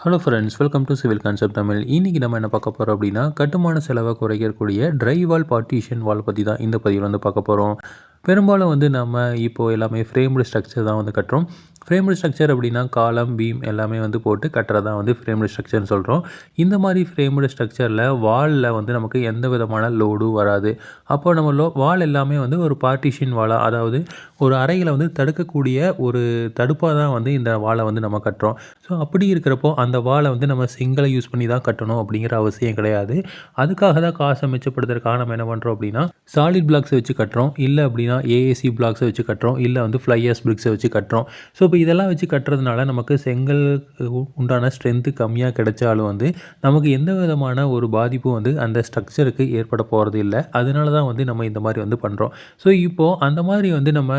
Hello friends welcome to civil concept Tamil இன்றைக்கி நம்ம என்ன பார்க்க போகிறோம் அப்படின்னா கட்டுமான செலவை குறைக்கக்கூடிய ட்ரை வால் பார்ட்டிஷன் வால் பற்றி தான் இந்த பதிவில் வந்து பார்க்க போகிறோம் பெரும்பாலும் வந்து நம்ம இப்போது எல்லாமே ஃப்ரேம்டு ஸ்ட்ரக்சர் தான் வந்து கட்டுறோம். ஃப்ரேம்டு ஸ்ட்ரக்சர் அப்படின்னா காலம் பீம் எல்லாமே வந்து போட்டு கட்டுறதா வந்து ஃப்ரேம்டு ஸ்ட்ரக்சர்னு சொல்கிறோம் இந்த மாதிரி ஃப்ரேம்டு ஸ்ட்ரக்சரில் வாலில் வந்து நமக்கு எந்த விதமான லோடும் வராது. அப்போ நம்ம லோ வால் எல்லாமே வந்து ஒரு பார்ட்டிஷன் வாலாக அதாவது ஒரு அறையில் வந்து தடுக்கக்கூடிய ஒரு தடுப்பாக தான் வந்து இந்த வாலை வந்து நம்ம கட்டுறோம். ஸோ அப்படி இருக்கிறப்போ அந்த வாலை வந்து நம்ம சிங்கிளை யூஸ் பண்ணி தான் கட்டணும் அப்படிங்கிற அவசியம் கிடையாது. அதுக்காக தான் காசை மிச்சப்படுத்துறதுக்காக நம்ம என்ன பண்ணுறோம் அப்படின்னா சாலிட் பிளாக்ஸை வச்சு கட்டுறோம். இல்லை அப்படின்னா ஏஏசி பிளாக்ஸை வச்சு கட்டுறோம். இல்லை வந்து ஃப்ளையர்ஸ் பிரிக்ஸை வச்சு கட்டுறோம். ஸோ இப்போ இதெல்லாம் வச்சு கட்டுறதுனால நமக்கு செங்கல் உண்டான ஸ்ட்ரென்த்து கம்மியாக கிடைச்சாலும் வந்து நமக்கு எந்த விதமான ஒரு பாதிப்பும் வந்து அந்த ஸ்ட்ரக்சருக்கு ஏற்பட போகிறது இல்லை. அதனால தான் வந்து நம்ம இந்த மாதிரி வந்து பண்ணுறோம் ஸோ இப்போது அந்த மாதிரி வந்து நம்ம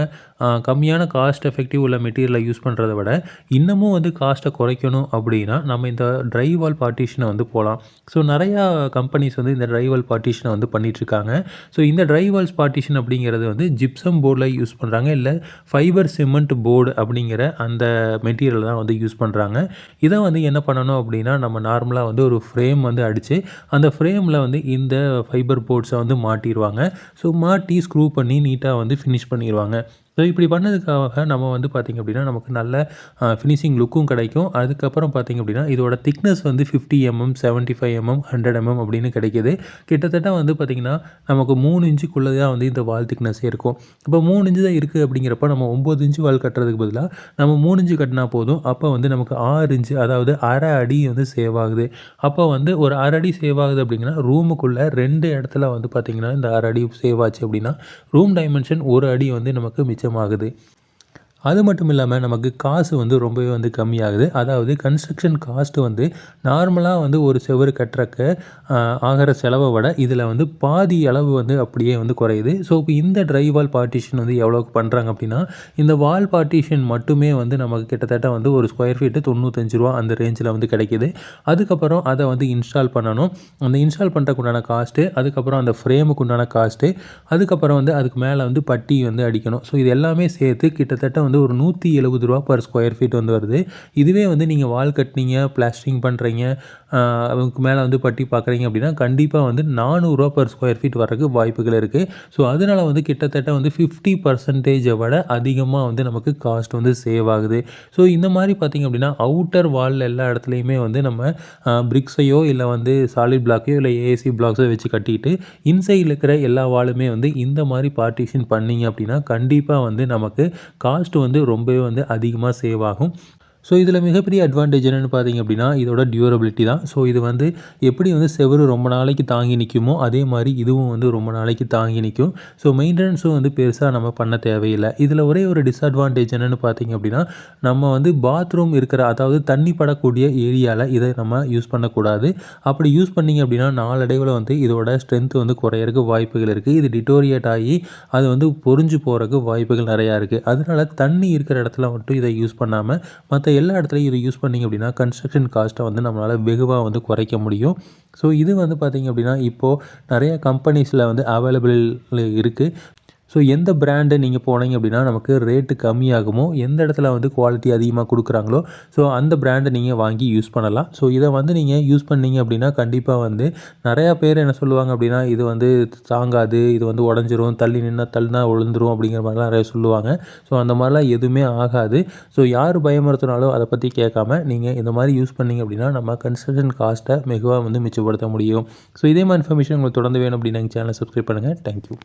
கம்மியான காஸ்ட் எஃபெக்டிவ் உள்ள மெட்டீரியலை யூஸ் பண்ணுறத விட இன்னமும் வந்து காஸ்ட்டை குறைக்கணும் அப்படின்னா நம்ம இந்த ட்ரை வால் பார்ட்டிஷனை வந்து போகலாம் ஸோ நிறையா கம்பெனிஸ் வந்து இந்த ட்ரை வால் பார்ட்டிஷனை வந்து பண்ணிகிட்ருக்காங்க ஸோ இந்த ட்ரை வால்ஸ் பார்ட்டிஷன் அப்படிங்கிறது வந்து ஜிப்சம் போர்டில் யூஸ் பண்ணுறாங்க இல்லை ஃபைபர் சிமெண்ட் போர்டு அப்படிங்கிற அந்த மெட்டீரியல் தான் வந்து யூஸ் பண்ணுறாங்க இதை வந்து என்ன பண்ணணும் அப்படின்னா நம்ம நார்மலாக வந்து ஒரு ஃப்ரேம் வந்து அடித்து அந்த ஃப்ரேமில் வந்து இந்த ஃபைபர் போர்ட்ஸை வந்து மாட்டிடுவாங்க ஸோ மாட்டி ஸ்க்ரூ பண்ணி நீட்டாக வந்து ஃபினிஷ் பண்ணிடுவாங்க ஸோ இப்படி பண்ணதுக்காக நம்ம வந்து பார்த்திங்க அப்படின்னா நமக்கு நல்ல ஃபினிஷிங் லுக்கும் கிடைக்கும். அதுக்கப்புறம் பார்த்திங்க அப்படின்னா இதோட திக்னஸ் வந்து fifty MM seventy five MM hundred MM அப்படின்னு கிடைக்கிது. கிட்டத்தட்ட வந்து பார்த்திங்கன்னா நமக்கு மூணு இன்ச்சுக்குள்ளே தான் வந்து இந்த வால் திக்னஸே இருக்கும். இப்போ மூணு இன்ச்சு தான் இருக்குது அப்படிங்கிறப்ப நம்ம ஒம்பது இன்ச்சு வால் கட்டுறதுக்கு பதிலாக நம்ம மூணு இன்ச்சு கட்டினா போதும். அப்போ வந்து நமக்கு ஆறு இன்ச்சு அதாவது அரை அடி வந்து சேவ் ஆகுது. அப்போ வந்து ஒரு அரை அடி சேவ் ஆகுது அப்படிங்கன்னா ரூமுக்குள்ளே ரெண்டு இடத்துல வந்து பார்த்திங்கன்னா இந்த அரை அடி சேவ் ஆச்சு அப்படின்னா ரூம் டைமென்ஷன் ஒரு அடி வந்து நமக்கு மிச்சம் அதிகமாகுது அது மட்டும் இல்லாமல் நமக்கு காசு வந்து ரொம்பவே வந்து கம்மியாகுது. அதாவது கன்ஸ்ட்ரக்ஷன் காஸ்ட்டு வந்து நார்மலாக வந்து ஒரு செவரு கட்டுறக்க ஆகிற செலவை விட இதில் வந்து பாதி அளவு வந்து அப்படியே வந்து குறையுது. ஸோ இப்போ இந்த ட்ரை வால் பார்ட்டிஷன் வந்து எவ்வளோக்கு பண்ணுறாங்க அப்படின்னா இந்த வால் பார்ட்டிஷன் மட்டுமே வந்து நமக்கு கிட்டத்தட்ட வந்து ஒரு ஸ்கொயர் ஃபீட்டு தொண்ணூத்தஞ்சு ரூபா அந்த ரேஞ்சில் வந்து கிடைக்கிது. அதுக்கப்புறம் அதை வந்து இன்ஸ்டால் பண்ணணும். அந்த இன்ஸ்டால் பண்ணுறக்குண்டான காஸ்ட்டு அதுக்கப்புறம் அந்த ஃப்ரேமுக்கு உண்டான காஸ்ட்டு அதுக்கப்புறம் வந்து அதுக்கு மேலே வந்து பட்டி வந்து அடிக்கணும். ஸோ இது எல்லாமே சேர்த்து கிட்டத்தட்ட வந்து ஒரு நூற்றி எழுபது ரூபா பர் ஸ்கொயர் ஃபீட் வந்து வருது. இதுவே வந்து நீங்கள் வால் கட்டினீங்க பிளாஸ்டிங் பண்ணுறீங்க அதுக்கு மேலே வந்து பட்டி பார்க்குறீங்க அப்படின்னா கண்டிப்பாக வந்து நானூறுரூவா பர் ஸ்கொயர் ஃபீட் வரக்கு வாய்ப்புகள் இருக்குது ஸோ அதனால் வந்து கிட்டத்தட்ட வந்து ஃபிஃப்டி பர்சன்டேஜை விட அதிகமாக வந்து நமக்கு காஸ்ட் வந்து சேவ் ஆகுது. ஸோ இந்த மாதிரி பார்த்திங்க அப்படின்னா அவுட்டர் வால் எல்லா இடத்துலையுமே வந்து நம்ம பிரிக்ஸையோ இல்லை வந்து சாலிட் பிளாக்கையோ இல்லை ஏசி பிளாக்ஸோ வச்சு கட்டிட்டு இன்சைடில் இருக்கிற எல்லா வாலுமே வந்து இந்த மாதிரி பார்ட்டிஷன் பண்ணிங்க அப்படின்னா கண்டிப்பாக வந்து நமக்கு காஸ்ட் வந்து ரொம்பவே வந்து அதிகமாக சேவ் ஆகும். ஸோ இதில் மிகப்பெரிய அட்வான்டேஜ் என்னென்னு பார்த்தீங்க அப்படின்னா இதோட டியூரபிலிட்டி தான். ஸோ இது வந்து எப்படி வந்து செவரு ரொம்ப நாளைக்கு தாங்கி நிற்குமோ அதே மாதிரி இதுவும் வந்து ரொம்ப நாளைக்கு தாங்கி நிற்கும் ஸோ மெயின்டெனன்ஸும் வந்து பெருசாக நம்ம பண்ண தேவையில்லை. இதில் ஒரே ஒரு டிஸ்அட்வான்டேஜ் என்னென்னு பார்த்தீங்க அப்படின்னா நம்ம வந்து பாத்ரூம் இருக்கிற அதாவது தண்ணி படக்கூடிய ஏரியாவில் இதை நம்ம யூஸ் பண்ணக்கூடாது. அப்படி யூஸ் பண்ணிங்க அப்படின்னா நாளடைவில் வந்து இதோட ஸ்ட்ரென்த் வந்து குறையிறதுக்கு வாய்ப்புகள் இருக்குது இது டிட்டோரியேட் ஆகி அது வந்து பொறிஞ்சு போகிறதுக்கு வாய்ப்புகள் நிறையா இருக்குது அதனால் தண்ணி இருக்கிற இடத்துல மட்டும் இதை யூஸ் பண்ணாமல் மற்ற எல்லா இடத்துலையும் இதை யூஸ் பண்ணிங்க அப்படின்னா கன்ஸ்ட்ரக்ஷன் காஸ்ட்டை வந்து நம்மளால் வெகுவாக வந்து குறைக்க முடியும். ஸோ இது வந்து பார்த்திங்க அப்படின்னா இப்போது நிறைய கம்பெனிஸில் வந்து அவைலபிள் இருக்குது ஸோ எந்த பிராண்டு நீங்கள் போனீங்க அப்படின்னா நமக்கு ரேட்டு கம்மியாகுமோ எந்த இடத்துல வந்து குவாலிட்டி அதிகமாக கொடுக்குறாங்களோ ஸோ அந்த பிராண்டை நீங்கள் வாங்கி யூஸ் பண்ணலாம். ஸோ இதை வந்து நீங்கள் யூஸ் பண்ணீங்க அப்படின்னா கண்டிப்பாக வந்து நிறையா பேர் என்ன சொல்லுவாங்க அப்படின்னா இது வந்து தாங்காது இது வந்து உடஞ்சிரும் தள்ளி நின்று தள்ளினா விழுந்துரும் அப்படிங்கிற மாதிரிலாம் நிறைய சொல்லுவாங்க. ஸோ அந்த மாதிரிலாம் எதுவுமே ஆகாது. ஸோ யார் பயமுறுத்தினாலும் அதை பற்றி கேட்காம நீங்கள் இந்த மாதிரி யூஸ் பண்ணிங்க அப்படின்னா நம்ம கன்ஸ்ட்ரக்ஷன் காஸ்ட்டை மிகவும் வந்து மிச்சப்படுத்த முடியும். ஸோ இதே மாதிரி இன்ஃபர்மேஷன் உங்களுக்கு தொடர்ந்து வேணும் அப்படின்னு சேனலை சப்ஸ்கிரைப் பண்ணுங்கள் தேங்க்யூ